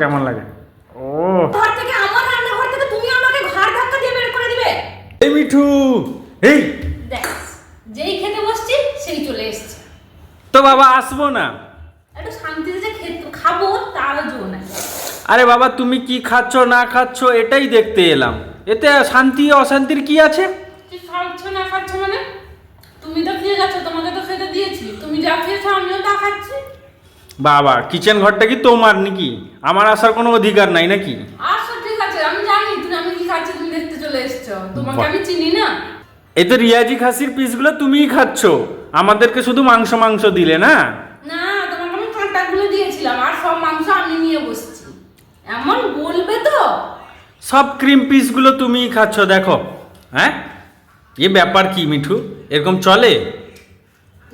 কেমন লাগে? ও। ঘর থেকে আমার রান্নাঘর থেকে তুমি আমাকে ঘাড় ধাক্কা দিয়ে বের করে দিবে? এই মিঠু এই। দেখ যেই খেতে বসছি সেই চলে এসছে। তো বাবা আসব না। একটু শান্তিতে যে খেতে খাব তারও জো নাই। আরে বাবা তুমি কি খাচ্ছ না খাচ্ছ এটাই দেখতে এলাম। এতে শান্তি অশান্তির কি আছে? তুই খাচ্ছ না খাচ্ছ মানে? তুমি তো খেয়ে গেছো তোমাকে তো খেতে দিয়েছি। তুমি যা খেয়েছো আমিও তা খাচ্ছি। বাবা কিচেন ঘরটা কি তোমার নাকি? আমার আসার কোনো অধিকার নাই নাকি? আচ্ছা ঠিক আছে আমি জানি তুমি আমি কি খাচ্ছি তুমি দেখতে চলে এসছো। তোমাকে আমি চিনি না। এই তো রিয়াজি খাসির পিসগুলো তুমিই খাচ্ছ। আমাদেরকে শুধু মাংস মাংস দিলে না? না তোমাকে আমি কাঁটাগুলো দিয়েছিলাম আর সব মাংস আমি নিয়ে বসছি। এমন বলবে তো? সব ক্রিম পিসগুলো তুমিই খাচ্ছ দেখো। হ্যাঁ? এ ব্যাপার কি মিঠু? এরকম চলে?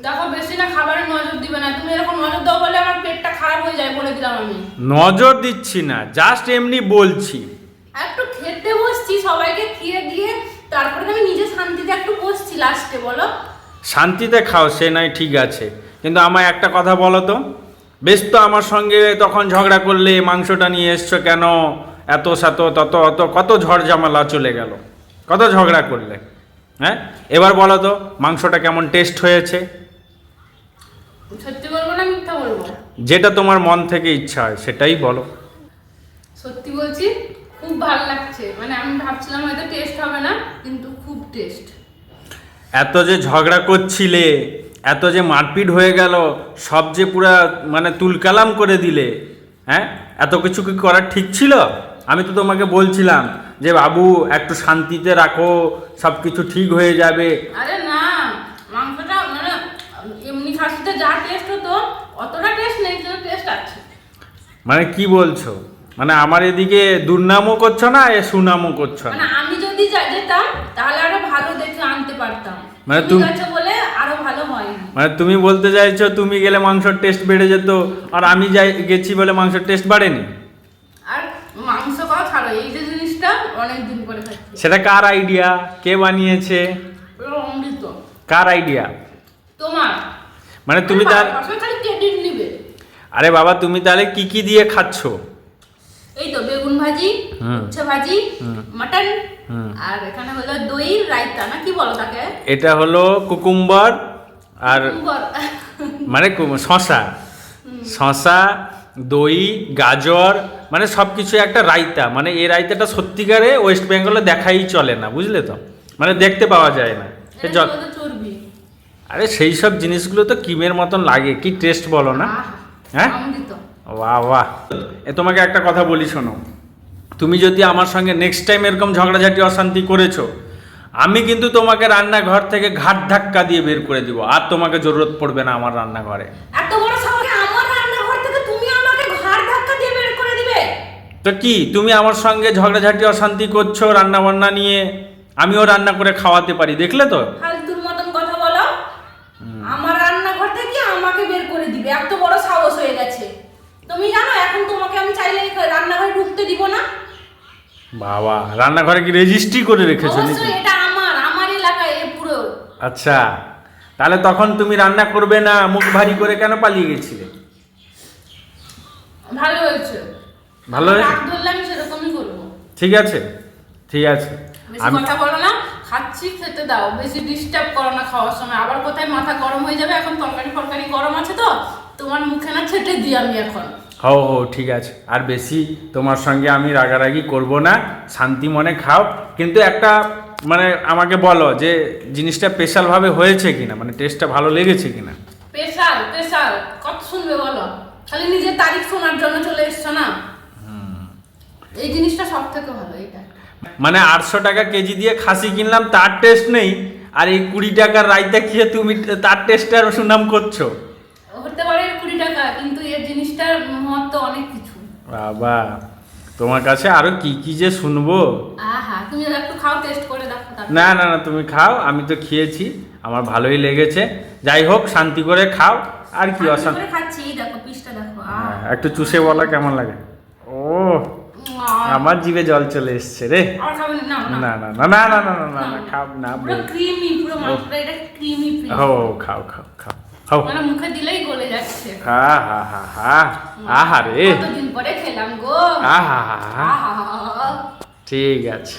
দেখো বেশি না খাবারে নজর দিবে না। তুমি এরকম নজর দাও বলে আমার পেটটা খারাপ হয়ে যায় বলে দিলাম আমি। নজর দিচ্ছি না জাস্ট এমনি বলছি। একটু খেতে বসছি সবাইকে খেয়ে দিয়ে তারপরে আমি নিজে শান্তিতে একটু বসছি লাস্টে বলো। শান্তিতে খাও সে নয় ঠিক আছে। কিন্তু আমায় একটা কথা বলো তো বেশ তো আমার সঙ্গে তখন ঝগড়া করলে মাংসটা নিয়ে এসছো কেন? এত সাত তত অত কত ঝড় জামালা চলে গেল। কত ঝগড়া করলে হ্যাঁ? এবার বলো তো মাংসটা কেমন টেস্ট হয়েছে? সত্যি বলব না মিথ্যা বলব? যেটা তোমার মন থেকে ইচ্ছা হয় সেটাই বলো। সত্যি বলছি খুব ভালো লাগছে। মানে আমি ভাবছিলাম হয়তো টেস্ট হবে না কিন্তু খুব টেস্ট এত যে ঝগড়া করছিলে এত যে মারপিট হয়ে গেল সব যে পুরা মানে তুলকালাম করে দিলে হ্যাঁ? এত কিছু কি করা ঠিক ছিল? আমি তো তোমাকে বলছিলাম যে বাবু একটু শান্তিতে রাখো সব কিছু ঠিক হয়ে যাবে। আরে না মাংসটা মানে এমনি খাসিতে যা টেস্ট হতো অতটা টেস্ট নেই কিন্তু টেস্ট আছে। মানে কি বলছো? মানে আমার এদিকে দুর্নামও করছ না এ সুনামও করছ মানে না আমি যদি যা- যেতাম তাহলে আরও ভালো দেখে আনতে পারতাম। মানে তুমি- আছে বলে আরও ভালো হয়নি। মানে তুমি বলতে চাইছো তুমি গেলে মাংসর টেস্ট বেড়ে যেত আর আমি যাই গেছি বলে মাংসর টেস্ট বাড়েনি? আর মাংস খাওয়া ছাড়ো? এই যে জিনিসটা অনেক দিন পরে খাচ্ছি। সেটা কার আইডিয়া কে বানিয়েছে? পুরো অমৃত কার আইডিয়া তোমার? মানে তুমি তার আরে বাবা তুমি তাহলে কি কি দিয়ে খাচ্ছ? এই তো বেগুন ভাজি। উচ্ছে ভাজি হুম। মাটন আর এখানে হলো দই রায়তা না কি বলো তাকে? এটা হলো কুকুম্বার আর মানে শশা শশা দই গাজর মানে সব কিছু একটা রায়তা। মানে এই রায়তাটা সত্যিকারে ওয়েস্ট বেঙ্গলে দেখাই চলে না বুঝলে তো? মানে দেখতে পাওয়া যায় না। চর্বি? আরে সেই সব জিনিসগুলো তো কিমের মতন লাগে। কি টেস্ট বলো না? হ্যাঁ? বাহ বাহ। এ তোমাকে একটা কথা বলি শোনো। তুমি যদি আমার সঙ্গে নেক্সট টাইম এরকম ঝগড়াঝাটি অশান্তি করেছ আমি কিন্তু তোমাকে রান্নাঘর থেকে ঘাট ধাক্কা দিয়ে বের করে দিব। আর তোমাকে জরুরত পড়বে না আমার রান্নাঘরে। এত বড় সাহস আমার রান্নাঘর থেকে তুমি আমাকে ঘাড় ধাক্কা দিয়ে বের করে দিবে? তো কি তুমি আমার সঙ্গে ঝগড়াঝাটি অশান্তি করছ রান্না বান্না নিয়ে? আমিও রান্না করে খাওয়াতে পারি দেখলে তো ফালতুর মতন কথা বলো আমার রান্নাঘর থেকে আমাকে বের করে দিবে এত বড় সাহস হয়ে গেছে। তুমি জানো এখন তোমাকে আমি চাইলে রান্নাঘরে ঢুকতে দিব না? বাবা রান্নাঘরে কি রেজিস্ট্রি করে রেখেছো নাকি? এটা আমার আমার এলাকায় এ পুরো। আচ্ছা তাহলে তখন তুমি রান্না করবে না মুখ ভারী করে কেন পালিয়ে গেছিলে? ভালো হয়েছে। ভালো হয়েছে? রাগ ধরলে আমি সেরকমই করব। ঠিক আছে ঠিক আছে। আমি কথা বলো না। খাচ্ছি খেতে দাও বেশি ডিস্টার্ব করো না খাওয়ার সময়। আবার কোথায় মাথা গরম হয়ে যাবে? এখন তরকারি ফরকারি গরম আছে তো? তোমার মুখে না ছেটে দিই আমি এখন। হো হো ঠিক আছে। আর বেশি তোমার সঙ্গে আমি রাগারাগি করব না। শান্তি মনে খাও। কিন্তু একটা মানে আমাকে বলো যে জিনিসটা স্পেশালভাবে হয়েছে কিনা? মানে টেস্টটা ভালো লেগেছে কিনা? স্পেশাল স্পেশাল কত শুনবে বলো? খালি নিজের তারিখ শোনার জন্য চলে এসছো না? এই জিনিসটা সব থেকে ভালো এটা মানে আটশো টাকা কেজি দিয়ে খাসি কিনলাম তার টেস্ট নেই। আর এই কুড়ি টাকার রাইতা খেয়ে তুমি তার টেস্টটার সুনাম করছ। হতে পারে কুড়ি টাকা কিন্তু এর জিনিসটার মহত্ব অনেক কিছু। বাবা তোমার কাছে আরও কি কি যে শুনব? আহা তুমি একটু খাও টেস্ট করে দেখো না না না তুমি খাও আমি তো খেয়েছি আমার ভালোই লেগেছে। যাই হোক শান্তি করে খাও আর কি শান্তি অশান্তি। খাচ্ছি দেখো পিসটা দেখো হ্যাঁ, একটু চুষে বলা কেমন লাগে। ও আমার জিভে জল চলে এসছে রে। না না। না না না না না না না খাও না পুরো। ক্রিমি পুরো মাংসটা এটা ক্রিমি ও খাও খাও খাও খাও। মানে মুখে দিলেই গলে যাচ্ছে। হা হা হা হা আহা রে। কতদিন পরে খেলাম গো? আহা হা হা। ঠিক আছে।